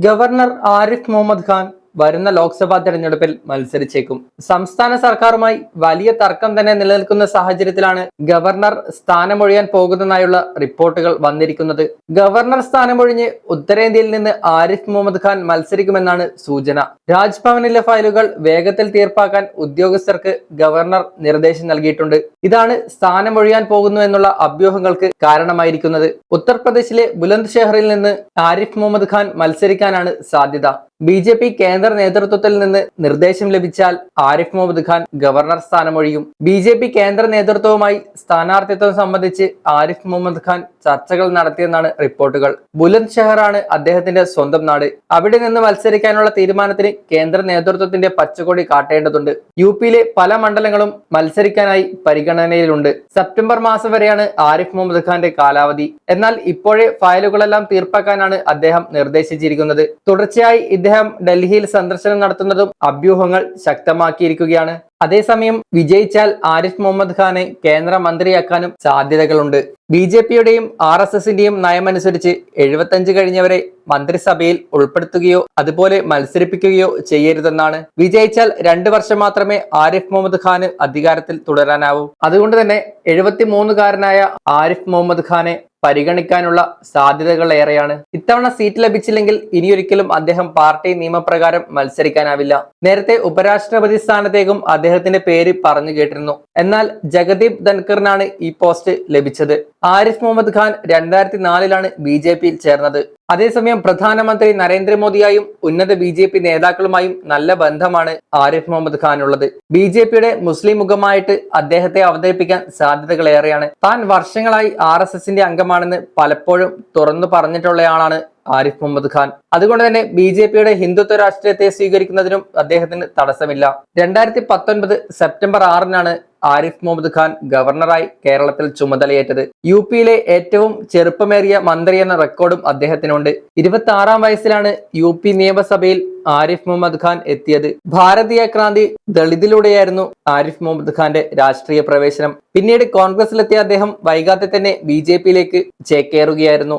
Governor Arif Muhammad Khan വരുന്ന ലോക്സഭാ തെരഞ്ഞെടുപ്പിൽ മത്സരിച്ചേക്കും. സംസ്ഥാന സർക്കാരുമായി വലിയ തർക്കം തന്നെ നിലനിൽക്കുന്ന സാഹചര്യത്തിലാണ് ഗവർണർ സ്ഥാനമൊഴിയാൻ പോകുന്നതായുള്ള റിപ്പോർട്ടുകൾ വന്നിരിക്കുന്നത്. ഗവർണർ സ്ഥാനമൊഴിഞ്ഞ് ഉത്തരേന്ത്യയിൽ നിന്ന് ആരിഫ് മുഹമ്മദ് ഖാൻ മത്സരിക്കുമെന്നാണ് സൂചന. രാജ്ഭവനിലെ ഫയലുകൾ വേഗത്തിൽ തീർപ്പാക്കാൻ ഉദ്യോഗസ്ഥർക്ക് ഗവർണർ നിർദ്ദേശം നൽകിയിട്ടുണ്ട്. ഇതാണ് സ്ഥാനമൊഴിയാൻ പോകുന്നു എന്നുള്ള അഭ്യൂഹങ്ങൾക്ക് കാരണമായിരിക്കുന്നത്. ഉത്തർപ്രദേശിലെ ബുലന്ദ് ഷെഹറിൽ നിന്ന് ആരിഫ് മുഹമ്മദ് ഖാൻ മത്സരിക്കാനാണ് സാധ്യത. ബി ജെ നേതൃത്വത്തിൽ നിന്ന് നിർദ്ദേശം ലഭിച്ചാൽ ആരിഫ് മുഹമ്മദ് ഖാൻ ഗവർണർ സ്ഥാനമൊഴിയും. ബി ജെ പി കേന്ദ്ര നേതൃത്വവുമായി സ്ഥാനാർത്ഥിത്വം സംബന്ധിച്ച് ആരിഫ് മുഹമ്മദ് ഖാൻ ചർച്ചകൾ നടത്തിയെന്നാണ് റിപ്പോർട്ടുകൾ. ബുലന്ദ് ഷെഹറാണ് അദ്ദേഹത്തിന്റെ സ്വന്തം നാട്. അവിടെ നിന്ന് മത്സരിക്കാനുള്ള തീരുമാനത്തിന് കേന്ദ്ര നേതൃത്വത്തിന്റെ പച്ചക്കൊടി കാട്ടേണ്ടതുണ്ട്. യു പിയിലെ പല മണ്ഡലങ്ങളും മത്സരിക്കാനായി പരിഗണനയിലുണ്ട്. സെപ്റ്റംബർ മാസം വരെയാണ് ആരിഫ് മുഹമ്മദ് ഖാന്റെ കാലാവധി. എന്നാൽ ഇപ്പോഴേ ഫയലുകളെല്ലാം തീർപ്പാക്കാനാണ് അദ്ദേഹം നിർദ്ദേശിച്ചിരിക്കുന്നത്. തുടർച്ചയായി ഇദ്ദേഹം ഡൽഹിയിൽ സന്ദർശനം നടത്തുന്നതും അഭ്യൂഹങ്ങൾ ശക്തമാക്കിയിരിക്കുകയാണ്. അതേസമയം വിജയിച്ചാൽ ആരിഫ് മുഹമ്മദ് ഖാനെ കേന്ദ്രമന്ത്രിയാക്കാനും സാധ്യതകളുണ്ട്. ബി ജെ പിയുടെയും ആർ എസ് എസിന്റെയും നയമനുസരിച്ച് എഴുപത്തഞ്ച് കഴിഞ്ഞവരെ മന്ത്രിസഭയിൽ ഉൾപ്പെടുത്തുകയോ അതുപോലെ മത്സരിപ്പിക്കുകയോ ചെയ്യരുതെന്നാണ്. വിജയിച്ചാൽ രണ്ട് വർഷം മാത്രമേ ആരിഫ് മുഹമ്മദ് ഖാന് അധികാരത്തിൽ തുടരാനാവൂ. അതുകൊണ്ട് തന്നെ എഴുപത്തിമൂന്നുകാരനായ ആരിഫ് മുഹമ്മദ് ഖാനെ പരിഗണിക്കാനുള്ള സാധ്യതകൾ ഏറെയാണ്. ഇത്തവണ സീറ്റ് ലഭിച്ചില്ലെങ്കിൽ ഇനിയൊരിക്കലും അദ്ദേഹം പാർട്ടി നിയമപ്രകാരം മത്സരിക്കാനാവില്ല. നേരത്തെ ഉപരാഷ്ട്രപതി സ്ഥാനത്തേക്കും അദ്ദേഹത്തിന്റെ പേര് പറഞ്ഞു കേട്ടിരുന്നു. എന്നാൽ ജഗദീപ് ധൻഖറിനാണ് ഈ പോസ്റ്റ് ലഭിച്ചത്. ആരിഫ് മുഹമ്മദ് ഖാൻ രണ്ടായിരത്തി നാലിലാണ് ബി ചേർന്നത്. അതേസമയം പ്രധാനമന്ത്രി നരേന്ദ്രമോദിയായും ഉന്നത ബി ജെ പി നേതാക്കളുമായും നല്ല ബന്ധമാണ് ആരിഫ് മുഹമ്മദ് ഖാൻ ഉള്ളത് ബി ജെ പിയുടെ മുസ്ലിം മുഖമായിട്ട് അദ്ദേഹത്തെ അവതരിപ്പിക്കാൻ സാധ്യതകൾ ഏറെയാണ് താൻ വർഷങ്ങളായി ആർ എസ് എസിന്റെ അംഗമാണെന്ന് പലപ്പോഴും തുറന്നു പറഞ്ഞിട്ടുള്ളയാളാണ് ആരിഫ് മുഹമ്മദ് ഖാൻ. അതുകൊണ്ട് തന്നെ ബി ജെ പിയുടെ ഹിന്ദുത്വ രാഷ്ട്രീയത്തെ സ്വീകരിക്കുന്നതിനും അദ്ദേഹത്തിന് തടസ്സമില്ല. രണ്ടായിരത്തി പത്തൊൻപത് സെപ്റ്റംബർ ആറിനാണ് ആരിഫ് മുഹമ്മദ് ഖാൻ ഗവർണറായി കേരളത്തിൽ ചുമതലയേറ്റത്. യു പിയിലെ ഏറ്റവും ചെറുപ്പമേറിയ മന്ത്രി എന്ന റെക്കോർഡും അദ്ദേഹത്തിനുണ്ട്. ഇരുപത്തി ആറാം വയസ്സിലാണ് യു പി നിയമസഭയിൽ ആരിഫ് മുഹമ്മദ് ഖാൻ എത്തിയത്. ഭാരതീയ ക്രാന്തി ദളിതിലൂടെയായിരുന്നു ആരിഫ് മുഹമ്മദ് ഖാന്റെ രാഷ്ട്രീയ പ്രവേശനം. പിന്നീട് കോൺഗ്രസിലെത്തിയ അദ്ദേഹം വൈകാതെ തന്നെ ബി ജെ പിയിലേക്ക് ചേക്കേറുകയായിരുന്നു.